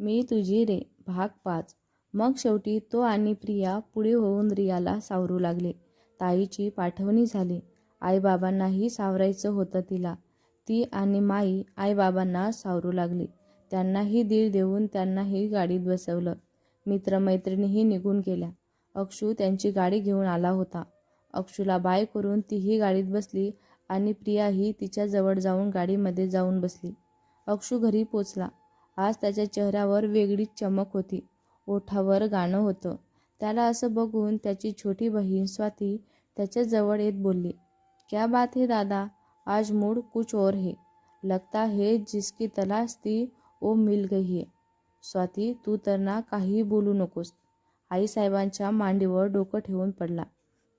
मी तुझी रे भाग पाच. मग शेवटी तो आणि प्रिया पुढे होऊन रियाला सावरू लागले. ताईची पाठवणी झाली. आईबाबांनाही सावरायचं होतं तिला. ती आणि माई आईबाबांना सावरू लागली. त्यांनाही दीड देऊन त्यांनाही गाडीत बसवलं. मित्रमैत्रिणीही निघून गेल्या. अक्षू त्यांची गाडी घेऊन आला होता. अक्षूला बाय करून तीही गाडीत बसली आणि प्रियाही तिच्याजवळ जाऊन गाडीमध्ये जाऊन बसली. अक्षू घरी पोचला. आज त्याच्या चेहऱ्यावर वेगळीच चमक होती. ओठावर गाणं होतं. त्याला असं बघून त्याची छोटी बहीण स्वाती त्याच्याजवळ येत बोलली क्या बात है दादा आज मूड कुछ और है. लगता है जिसकी तलाश ती ओ मिल गई है. स्वाती तू तर ना काही बोलू नकोस. आईसाहेबांच्या मांडीवर डोकं ठेवून पडला.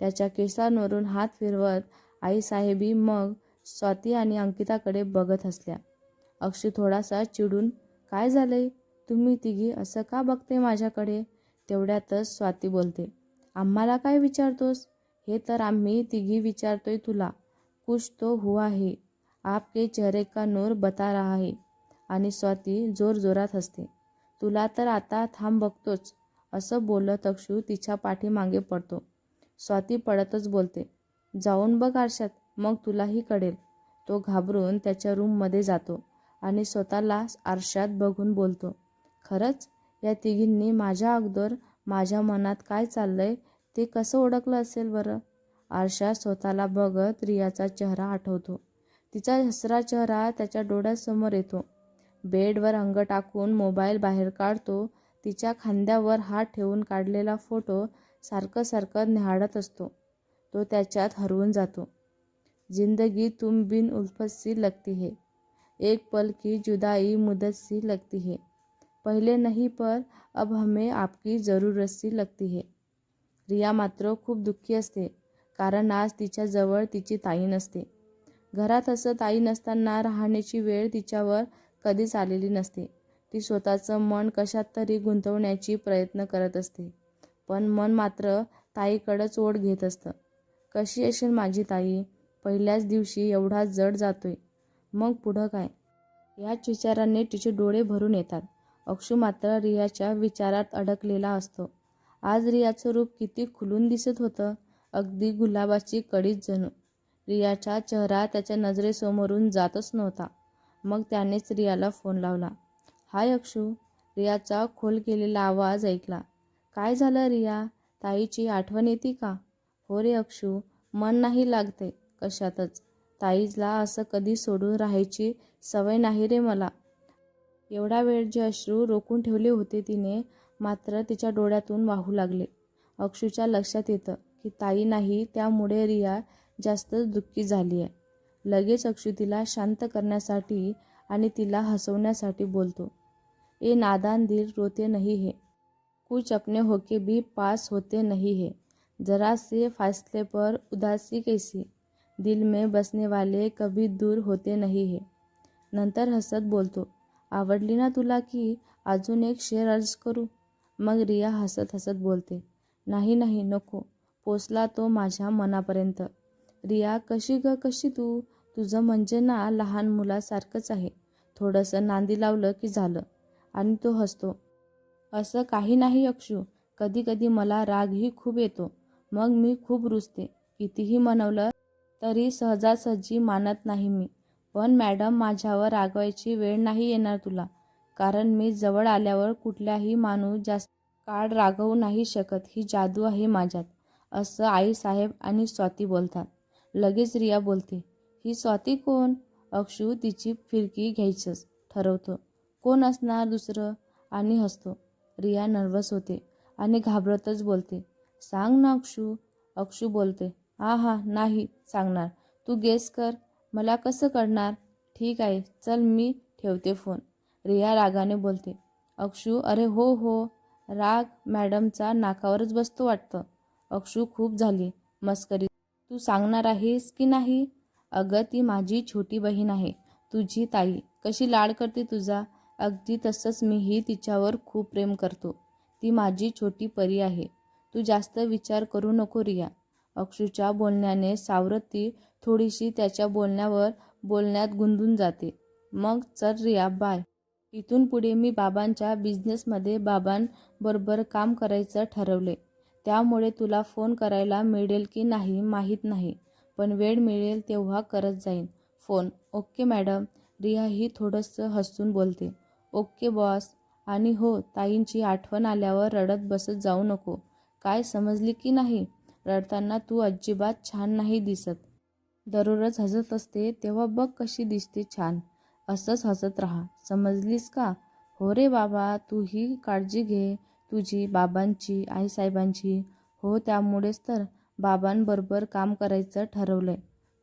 त्याच्या केसांवरून हात फिरवत आईसाहेबी मग स्वाती आणि अंकिताकडे बघत असल्या. अक्षी थोडासा चिडून काय झालंय? तुम्ही तिघी असं का बघते माझ्याकडे? तेवढ्यातच स्वाती बोलते. आम्हाला काय विचारतोस? हे तर आम्ही तिघी विचारतोय तुला. कुछ तो हुआ है आपके चेहरे का नूर बता रहा है. आणि स्वाती जोरजोरात हसते. तुला तर आता थांब बघतोच. असं बोलत अक्षू तिच्या पाठीमागे पडतो. स्वाती पडतच बोलते. जाऊन बघ आरशात. मग तुलाही कळेल. तो घाबरून त्याच्या रूममध्ये जातो. आणि स्वतःला आरशात बघून बोलतो. खरंच या तिघींनी माझ्या अगोदर माझ्या मनात काय चाललंय ते कसं ओळखलं असेल बरं? आरशात स्वतःला बघत रियाचा चेहरा आठवतो. तिचा हसरा चेहरा त्याच्या डोळ्यासमोर येतो. बेडवर अंग टाकून मोबाईल बाहेर काढतो. तिच्या खांद्यावर हात ठेवून काढलेला फोटो सारखं सारखं न्याहाळत असतो. तो त्याच्यात हरवून जातो. जिंदगी तुम बिन उल्फसी लगती है. एक पल की जुदाई मुदत सी लगती है। पहले नहीं पर अब हमें आपकी ज़रूरत सी लगती है। रिया मात्र खूप दुःखी असते कारण आज तिच्याजवळ तिची ताई नसते। घरात असं ताई नसताना राहण्याची वेळ तिच्यावर कधीच आलेली नसते। ती स्वतःचं मन कशात तरी गुंतवण्याची प्रयत्न करत असते पण मन मात्र ताईकडंच ओढ घेत असतं. कशी असेल माझी ताई? पहिल्याच दिवशी एवढा जड जातोय. मग पुढं काय? याच विचाराने तिचे डोळे भरून येतात. अक्षू मात्र रियाच्या विचारात अडकलेला असतो. आज रियाचं रूप किती खुलून दिसत होतं. अगदी गुलाबाची कडीच जणू. रियाचा चेहरा त्याच्या नजरेसमोरून जातच नव्हता. मग त्यानेच रियाला फोन लावला. हाय अक्षू. रियाचा खोल केलेला आवाज ऐकला. काय झालं रिया? ताईची आठवण येते का? हो रे अक्षू मन नाही लागते कशातच. ताईला असं कधी सोडून राहायची सवय नाही रे मला. एवढा वेळ जे अश्रू रोखून ठेवले होते तिने मात्र तिच्या डोळ्यातून वाहू लागले. अक्षूच्या लक्षात येतं की ताई नाही त्यामुळे रिया जास्तच दुःखी झाली आहे लगेच अक्षू तिला शांत करण्यासाठी आणि तिला हसवण्यासाठी बोलतो. ए नादान दिल रोते नहीं है. कुछ अपने होके भी पास होते नहीं है. जरा से फासले पर उदासी कैसी? दिल में बसने वाले कभी दूर होते नाही हे। नंतर हसत बोलतो आवडली ना तुला की अजून एक शेर अर्ज करू? मग रिया हसत हसत बोलते नाही नाही नको पोचला तो माझ्या मनापर्यंत. रिया कशी ग कशी तू? तुझं म्हणजे ना लहान मुलासारखंच आहे. थोडंसं नांदी लावलं की झालं आणि तो हसतो असं काही नाही अक्षू कधी कधी मला रागही खूप येतो. मग मी खूप रुजते कितीही म्हणवलं तरी सहजासहजी मानत नाही मी. पण मॅडम माझ्यावर रागवायची वेळ नाही येणार तुला. कारण मी जवळ आल्यावर कुठल्याही माणूस जास्त काळ रागवू नाही शकत. ही जादू आहे माझ्यात असं आईसाहेब आणि स्वाती बोलतात. लगेच रिया बोलते ही स्वाती कोण? अक्षू तिची फिरकी घ्यायचंच ठरवतो. कोण असणार दुसरं? आणि हसतो. रिया नर्वस होते आणि घाबरतच बोलते. सांग ना अक्षू. अक्षू बोलते हा हा नाही सांगणार. तू गेस कर मला कसं कळणार? ठीक आहे चल मी ठेवते फोन रिया रागाने बोलते. अक्षू अरे हो हो. राग मॅडमचा नाकावरच बसतो वाटतं. अक्षू खूप झाली. मस्करी. तू सांगणार आहेस की नाही? अगं ती माझी छोटी बहीण आहे. तुझी ताई. कशी लाड करते तुझा? अगदी तसंच मीही तिच्यावर खूप प्रेम करतो. ती माझी छोटी परी आहे. तू जास्त विचार करू नको रिया. अक्षूच्या बोलण्याने सावरत ती थोडीशी त्याच्या बोलण्यावर बोलण्यात गुंतून जाते. मग चल रिया बाय. इथून पुढे मी बाबांच्या बिझनेसमध्ये बाबांबरोबर काम करायचं ठरवले. त्यामुळे तुला फोन करायला मिळेल की नाही माहीत नाही. पण वेळ मिळेल तेव्हा करत जाईन. फोन ओके मॅडम रिया ही थोडंसं हसून बोलते. ओके बॉस आणि हो ताईंची आठवण आल्यावर रडत बसत जाऊ नको. काय समजली की नाही? रडताना तू अजिबात छान नाही दिसत. दररोज हसत असते तेव्हा बघ कशी दिसते छान. असंच हसत राहा. समजलीस का? हो रे बाबा तू ही काळजी घे. तुझी बाबांची आईसाहेबांची. हो त्यामुळेच तर बाबांबरोबर काम करायचं ठरवलंय.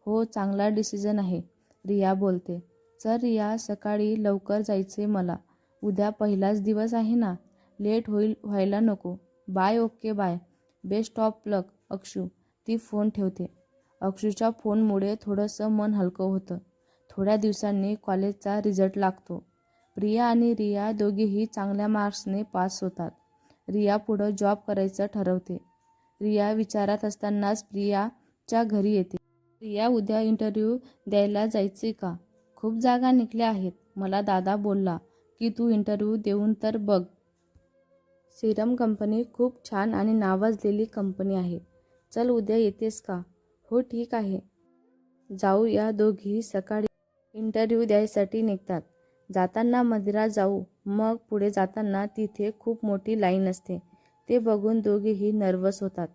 हो चांगला डिसिजन आहे रिया बोलते. चल रिया सकाळी लवकर जायचे मला. उद्या पहिलाच दिवस आहे ना? लेट होईल व्हायला नको. Bye okay bye. Best of luck. Akshu. ती फोन ठेवते. अक्षूच्या फोनमुळे थोडंसं मन हलकं होतं. थोड्या दिवसांनी कॉलेजचा रिझल्ट लागतो. प्रिया आणि रिया दोघेही चांगल्या मार्क्सने पास होतात. रिया पुढं जॉब करायचं ठरवते. रिया विचारात असतानाच प्रियाच्या घरी येते. रिया उद्या इंटरव्ह्यू द्यायला जायचे का? खूप जागा निघल्या आहेत. मला दादा बोलला की तू इंटरव्ह्यू देऊन तर बघ. सिरम कंपनी खूप छान आणि नावाजलेली कंपनी आहे. चल उद्या येतेस का? हो ठीक आहे. जाऊ या दोघी सकाळी इंटरव्ह्यू द्यायसाठी निघतात. जाताना मंदिरात जाऊ. मग पुढे जाताना तिथे खूप मोठी लाईन असते. ते बघून दोघेही नर्वस होतात.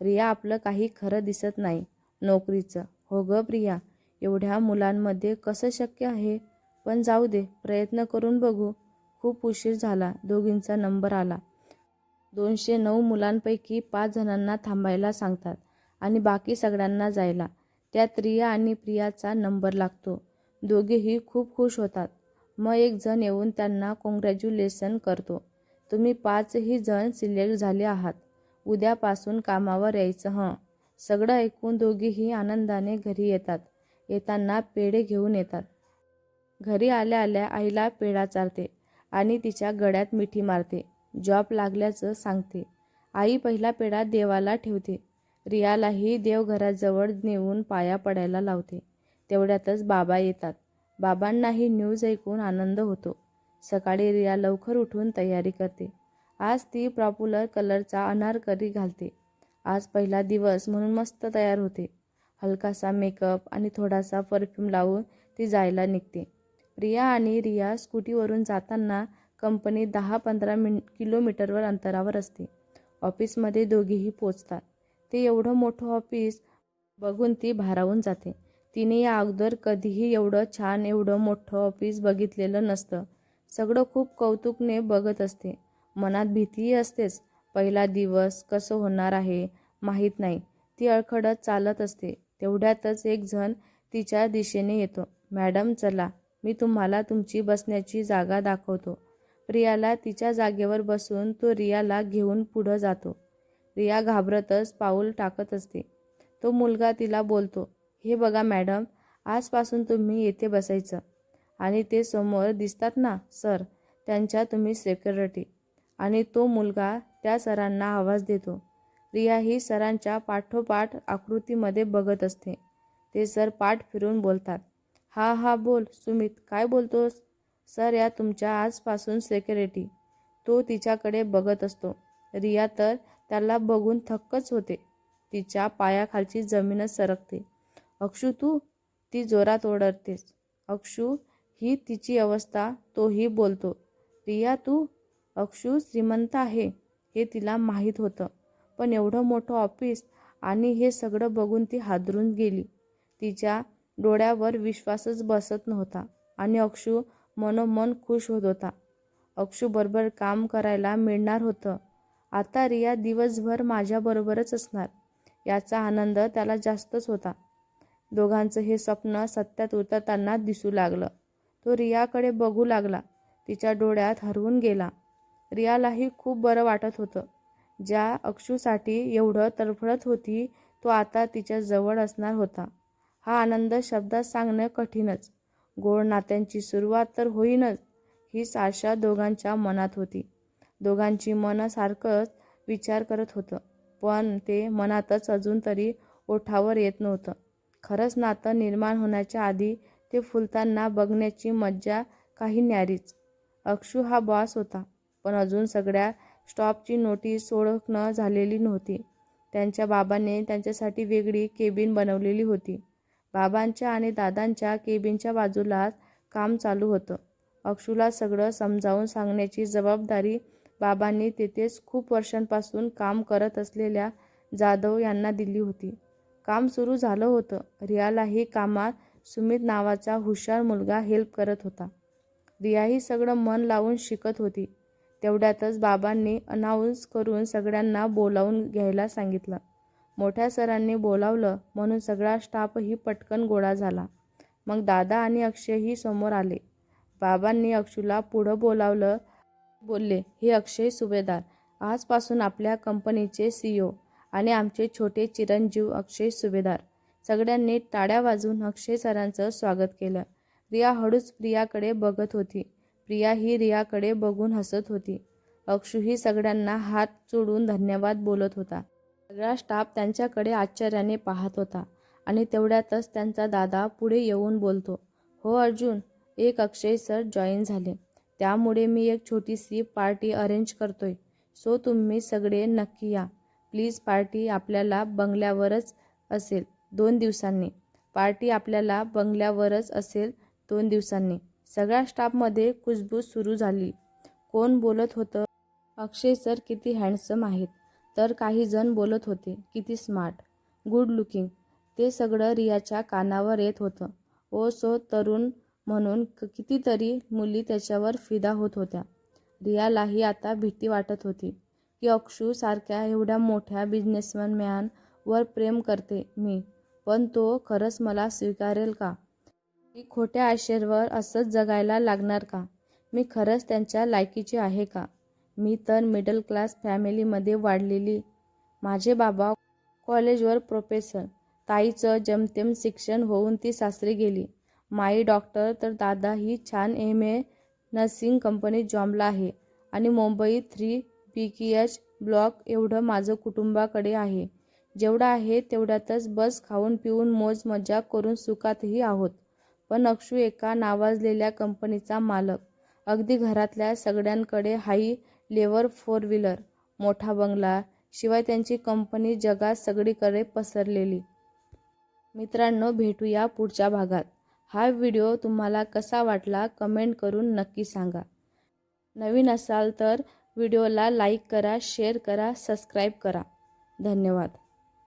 रिया आपलं काही खरं दिसत नाही. नोकरीचं. हो ग प्रिया एवढ्या मुलांमध्ये कसं शक्य आहे? पण जाऊ दे प्रयत्न करून बघू. खूप उशीर झाला. दोघींचा नंबर आला. दोनशे नऊ मुलांपैकी पाच जणांना थांबायला सांगतात आणि बाकी सगळ्यांना जायला. त्यात रिया आणि प्रियाचा नंबर लागतो. दोघेही खूप खुश होतात. मग एक जण येऊन त्यांना कॉंग्रॅच्युलेशन करतो. तुम्ही पाचही जण सिलेक्ट झाले आहात. उद्यापासून कामावर यायचं हं. सगळं ऐकून दोघेही आनंदाने घरी येतात. येताना पेढे घेऊन येतात. घरी आल्या आल्या आईला पेढा चारते आणि तिच्या गळ्यात मिठी मारते. जॉब लागल्याचं सांगते. आई पहिला पेढा देवाला ठेवते. रियालाही देवघराजवळ नेऊन पाया पडायला लावते. तेवढ्यातच बाबा येतात. बाबांनाही न्यूज ऐकून आनंद होतो. सकाळी रिया लवकर उठून तयारी करते. आज ती पॉप्युलर कलरचा अनारकरी घालते. आज पहिला दिवस म्हणून मस्त तयार होते. हलकासा मेकअप आणि थोडासा परफ्यूम लावून ती जायला निघते. रिया आणि रिया स्कूटीवरून जाताना कंपनी दहा पंधरा मिन किलोमीटरवर अंतरावर असते. ऑफिसमध्ये दोघेही पोचतात. ते एवढं मोठं ऑफिस बघून ती भारावून जाते. तिने या अगोदर कधीही एवढं छान एवढं मोठं ऑफिस बघितलेलं नसतं. सगळं खूप कौतुकने बघत असते. मनात भीतीही असतेच. पहिला दिवस कसं होणार आहे माहीत नाही. ती अडखडत चालत असते. तेवढ्यातच एक जण तिच्या दिशेने येतो. मॅडम चला. मी तुम्हाला तुमची बसण्याची जागा दाखवतो. प्रियाला तिच्या जागेवर बसून तो रियाला घेऊन पुढं जातो. रिया घाबरतच पाऊल टाकत असते. तो मुलगा तिला बोलतो हे बघा मॅडम आजपासून तुम्ही येथे बसायचं. आणि ते समोर दिसतात ना सर त्यांच्या तुम्ही सेक्युरिटी आणि तो मुलगा त्या सरांना आवाज देतो. रिया ही सरांच्या पाठोपाठ आकृतीमध्ये बघत असते. ते सर पाठ फिरून बोलतात हा हा बोल सुमित काय बोलतोस? सर या तुमच्या आजपासून सेक्युरिटी. तो तिच्याकडे बघत असतो. रिया तर त्याला बघून थक्कच होते. तिच्या पायाखालची जमीनच सरकते. अक्षू तू ती जोरात ओरडतेस. अक्षू ही तिची अवस्था तोही बोलतो. रिया तू अक्षू श्रीमंत आहे हे तिला माहीत होतं. पण एवढं मोठं ऑफिस आणि हे सगळं बघून ती हादरून गेली. तिच्या डोळ्यावर विश्वासच बसत नव्हता. आणि अक्षू मनोमन खुश होत होता. अक्षूबरोबर काम करायला मिळणार होतं. आता रिया दिवसभर माझ्याबरोबरच असणार. याचा आनंद त्याला जास्तच होता. दोघांचं हे स्वप्न सत्यात उतरताना दिसू लागलं. तो रियाकडे बघू लागला. तिच्या डोळ्यात हरवून गेला. रियालाही खूप बरं वाटत होतं. ज्या अक्षूसाठी एवढं तडफडत होती तो आता तिच्या जवळ असणार होता. हा आनंद शब्दात सांगणं कठीणच. गोड नात्यांची सुरुवात तर होईनच हीच आशा दोघांच्या मनात होती. दोघांची मनासारखंच विचार करत होतं पण ते मनातच अजून तरी ओठावर येत नव्हतं. खरंच नातं निर्माण होण्याच्या आधी ते फुलताना बघण्याची मज्जा काही न्यारीच. अक्षू हा बॉस होता पण अजून सगळ्या स्टॉपची नोटीस ओळखणं झालेली नव्हती. त्यांच्या बाबाने त्यांच्यासाठी वेगळी केबिन बनवलेली होती. बाबांच्या आणि दादांच्या केबिनच्या बाजूलाच काम चालू होतं. अक्षूला सगळं समजावून सांगण्याची जबाबदारी बाबांनी तेथेच खूप वर्षांपासून काम करत असलेल्या जाधव यांना दिली होती. काम सुरू झालं होतं. रियालाही कामात सुमित नावाचा हुशार मुलगा हेल्प करत होता. रियाही सगळं मन लावून शिकत होती. तेवढ्यातच बाबांनी अनाऊन्स करून सगळ्यांना बोलावून घ्यायला सांगितलं. मोठ्या सरांनी बोलावलं म्हणून सगळा स्टाफही पटकन गोळा झाला. मग दादा आणि अक्षयही समोर आले. बाबांनी अक्षूला पुढं बोलावलं बोलले हे अक्षय सुभेदार आजपासून आपल्या कंपनीचे सी ओ आणि आमचे छोटे चिरंजीव अक्षय सुभेदार. सगळ्यांनी टाळ्या वाजून अक्षय सरांचं स्वागत केलं. रिया हळूच प्रियाकडे बघत होती. प्रिया ही रियाकडे बघून हसत होती. अक्षूही सगळ्यांना हात जोडून धन्यवाद बोलत होता. सगळा स्टाफ त्यांच्याकडे आश्चर्याने पाहत होता आणि तेवढ्यातच त्यांचा दादा पुढे येऊन बोलतो हो अर्जुन एक अक्षय सर जॉईन झाले. त्यामुळे मी एक छोटीशी पार्टी अरेंज करतोय. सो तुम्ही सगळे नक्की या. प्लीज पार्टी आपल्याला बंगल्यावरच असेल दोन दिवसांनी. पार्टी आपल्याला बंगल्यावरच असेल दोन दिवसांनी. सगळ्या स्टाफमध्ये कुजबूज सुरू झाली. कोण बोलत होतं? अक्षय सर किती हँडसम आहेत. तर काही जण बोलत होते किती स्मार्ट गुड लुकिंग ते सगळं रियाच्या कानावर येत होतं. ओ सो तरुण म्हणून क- कितीतरी मुली त्याच्यावर फिदा होत होत्या. रियालाही आता भीती वाटत होती की अक्षू सारख्या एवढ्या मोठ्या बिझनेसमॅन मॅन वर प्रेम करते मी पण तो खरंच मला स्वीकारेल का? मी खोट्या आशेवर असंच जगायला लागणार का? मी खरंच त्यांच्या लायकीची आहे का? मी तर मिडल क्लास फॅमिलीमध्ये वाढलेली. माझे बाबा कॉलेजवर प्रोफेसर ताईचं जमतेम शिक्षण होऊन ती सासरी गेली. माई डॉक्टर तर दादा ही छान एम ए नर्सिंग कंपनीत जॉबला आहे आणि Mumbai three P K H block एवढं माझं कुटुंबाकडे आहे. जेवढं आहे तेवढ्यातच बस खाऊन पिऊन मोज मजा करून सुखातही आहोत. पण अक्षू एका नावाजलेल्या कंपनीचा मालक. अगदी घरातल्या सगळ्यांकडे हाई लेवर फोर व्हीलर मोठा बंगला शिवाय त्यांची कंपनी जगात सगळीकडे पसरलेली. मित्रांनो भेटूया पुढच्या भागात. हा व्हिडिओ तुम्हाला कसा वाटला कमेंट करून नक्की सांगा. नवीन असाल तर व्हिडिओला लाईक करा शेअर करा सबस्क्राईब करा. धन्यवाद.